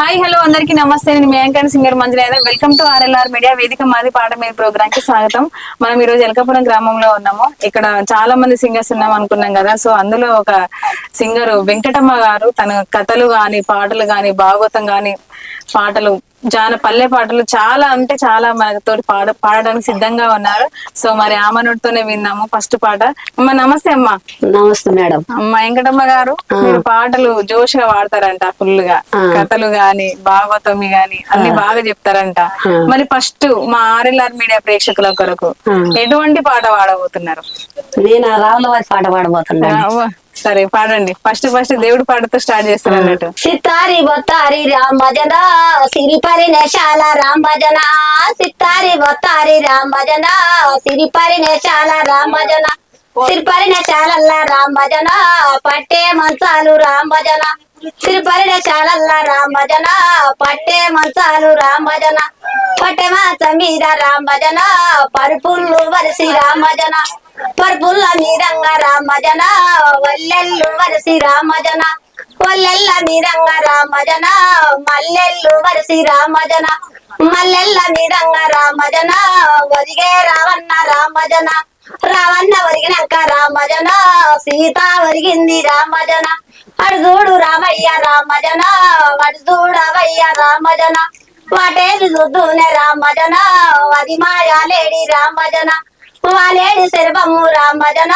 Hi hello అందరికీ నమస్తే. నేను మేంకన్ సింగర్ మంజులేద వెల్కమ్ టు ఆర్ఎల్ఆర్ మీడియా వేదిక మాది పాట మీద ప్రోగ్రామ్కి స్వాగతం. మనం ఈ రోజు ఎలకపురం గ్రామంలో ఉన్నాము. ఇక్కడ చాలా మంది సింగర్స్ ఉన్నాం అనుకున్నాం కదా. సో అందులో ఒక సింగర్ వెంకటమ్మ గారు తన కథలు గాని పాటలు గాని భాగవతం గాని పాటలు జాన పల్లె పాటలు చాలా అంటే చాలా మనతో పాడ పాడడానికి సిద్ధంగా ఉన్నారు. సో మరి ఆమెనుడితోనే విందాము ఫస్ట్ పాట. అమ్మ నమస్తే అమ్మా. నమస్తే మేడం. అమ్మ వెంకటమ్మ గారు మీరు పాటలు జోష్గా పాడతారంట ఫుల్గా కథలు గాని భాగవతమి గాని అన్ని బాగా చెప్తారంట. మరి ఫస్ట్ మా ఆర్ఎల్ఆర్ మీడియా ప్రేక్షకుల కొరకు ఎటువంటి పాట పాడబోతున్నారు? నేను రావుల వారి పాట పాడబోతున్నాను. సరే పాడండి. ఫస్ట్ ఫస్ట్ దేవుడి పాటతో స్టార్ట్ చేస్తారు అన్నట్టు. సిత్తారి బొత్తారి రామ్ భజన సిరిపరి నేశాల రామ్ భజన. సిత్తారి బొత్తారి రామ్ భజన సిరిపరి నేశాల రామ్ భజన. సిరిపరి నేశాలల్ల రామ్ భజన పట్టే మంచాలు రామ్ భజన. సిరిపరి నేశాలల్ల రామ్ భజన పట్టే మంచాలు రామ్ భజన. పట్టె మీద రామజన పరుపుల్లు వరిసి రామజన. పరుపుల్ల మీరంగా రామజన వల్లెల్లు వరిసి రామజన. వల్లెల్ల మీరంగా రామజన మల్లెల్లు వరిసి రామజన. మల్లెల్ల మీరంగా రామజన వరిగే రావన్న రామజన. రావన్న వరిగినాక రామజన సీత వరిగింది రామజన. అడుదూడు రామయ్య రామజన అడుదూడవయ్య రామజన. వాటేది చూద్దునే రామ్ భజన అది మాయాలేడి రామ్ భజన వాలేడి శరభము రామ్ భజన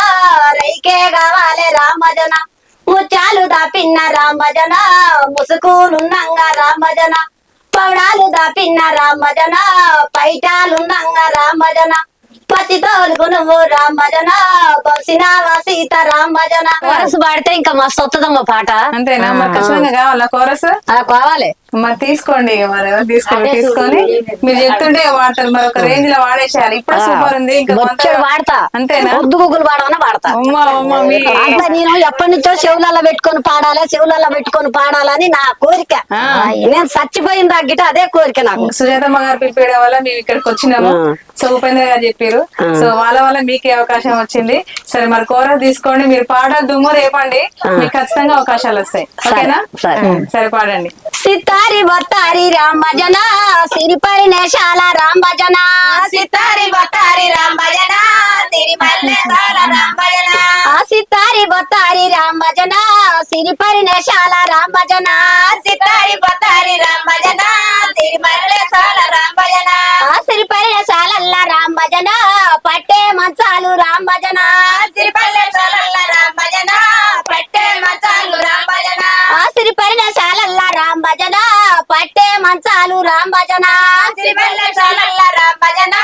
రైకే కావాలి రామ్ భజన ముత్యాలు దాపిన్న రామ్ భజన ముసుకులున్నంగా రామ్ భజన పౌడాలు దాపిన్న రామ్ భజన పైటాలున్నంగా రామ్ భజన తోలుకు నువ్వు రామ్ భజన సీత రామ్ భజన వరసు పాడితే ఇంకా మస్తు వస్తుందమ్మ పాట. అంతేనా? మరి ఖచ్చితంగా కావాలా కోరస్? అలా కావాలి. మరి తీసుకోండి ఇక మరి ఎవరు తీసుకోండి తీసుకొని మీరు చెప్తుంటే వాడతారు. మరి ఒక రేంజ్లో వాడేసేయాలి. ఇప్పుడు సూపర్ ఉంది. వాడతా. అంతేనా? గుగ్గులు మీ అట్లా నేను ఎప్పటి నుంచో చెవులలో పెట్టుకొని పాడాలి చెవులలో పెట్టుకొని పాడాలని నా కోరిక. నేను చచ్చిపోయిన తగ్గిట అదే కోరిక నాకు. సుజాతమ్మ గారు పిలిపేయడం వల్ల మేము ఇక్కడికి వచ్చినాము. సో ఉపేంద్ర గారు చెప్పారు. సో వాళ్ళ వల్ల మీకే అవకాశం వచ్చింది. సరే మరి కోరస్ తీసుకోండి. మీరు పాట దుమ్ము రేపండి మీకు ఖచ్చితంగా అవకాశాలు వస్తాయి. ఓకేనా? సరే. పాడండి. సితారి బొత్తారి రామ్ భజన సిరిపరి నేశాల రామ్ భజన. సితారి బొత్తారి రామ్ భజన సితారి బొత్తారి రామ్ భజన సిరిపరి నేశాల రామ్ భజన. సితారి బొత్తారి రామ్ భజన. మంచాలు రామ్ భజన. రామ్ భజన.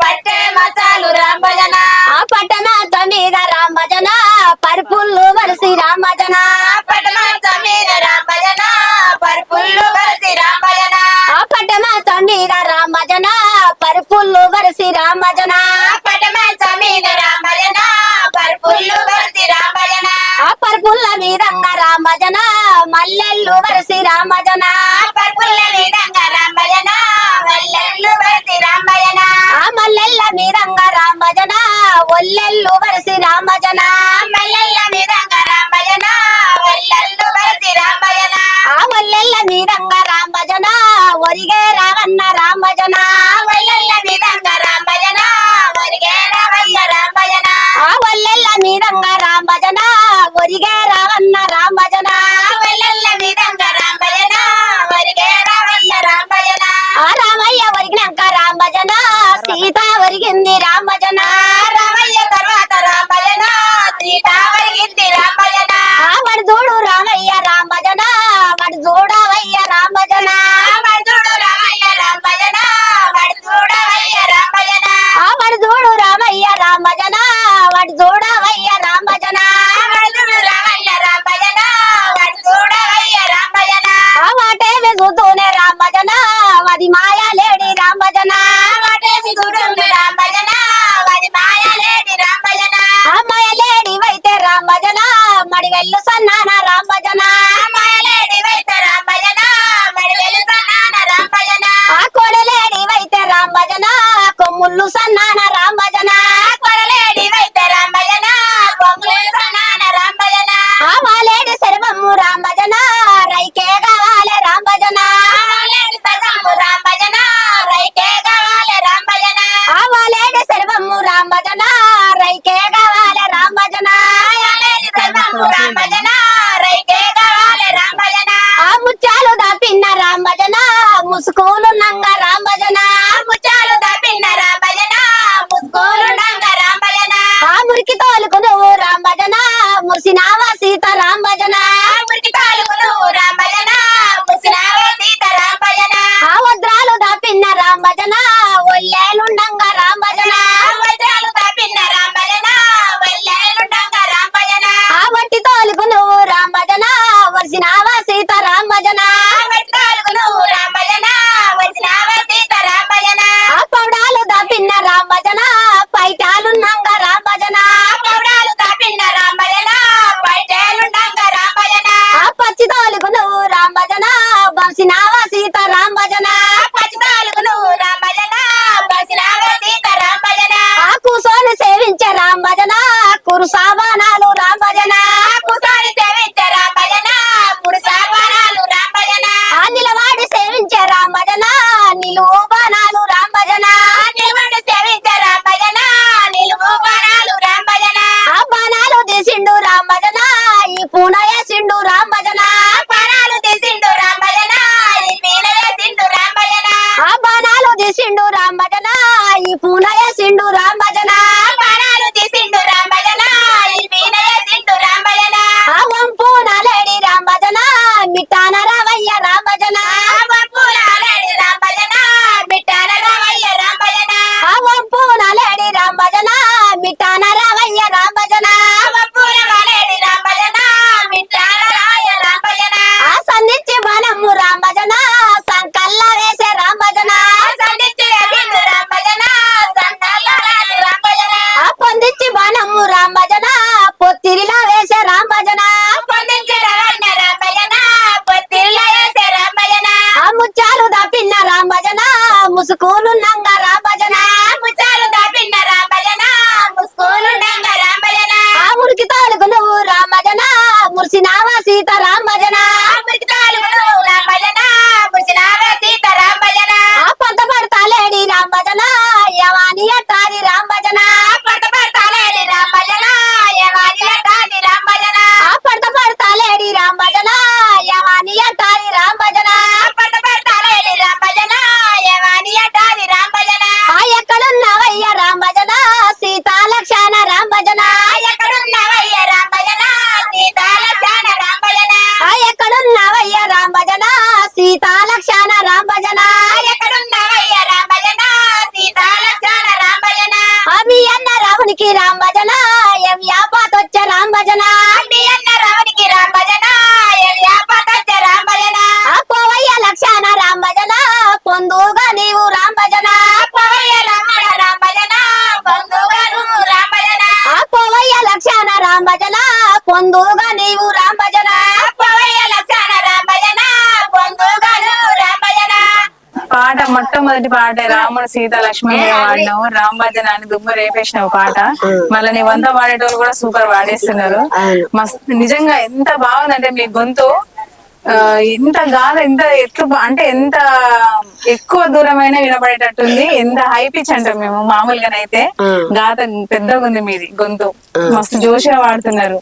పట్టే మంచాలు రామ్ భజన. ఆ పట్టణ మీద రామ్ భజన. పరుపుల్లు వరసి రామ్ భజన. రామ్ భజన ఒల్లెల్లు వరసి రామ్ భజన మల్లెల్ల మీదంగా రామ్ భజన ఒల్లెల్లు వరసి రామ్ భజన ఆ ఒల్లెల్ల మీదంగా రామ్ భజన ఒరిగే రావన్న రామ్ భజన ఒల్లెల్ల రామ్ 爸爸拿。భజన ముసుకూలు నంగరా భజన. పొందుగా నీవు రామ భజన పాట మొట్టమొదటి పాట రాముడు సీత లక్ష్మణ్ వాడినావు రామ్ భజన అని దుమ్ము రేపేసిన పాట. మళ్ళీ నీ వంద వాడేటోళ్ళు కూడా సూపర్ వాడేస్తున్నారు మస్తు నిజంగా ఎంత బాగుందంటే మీ గొంతు ఎంత గాథ ఎంత ఎట్లు అంటే ఎంత ఎక్కువ దూరమైన వినబడేటట్టుంది ఎంత హైపిచ్ అంటాం మేము మామూలుగానైతే. గాత పెద్దగా ఉంది మీది గొంతు. మస్తు జోషిగా వాడుతున్నారు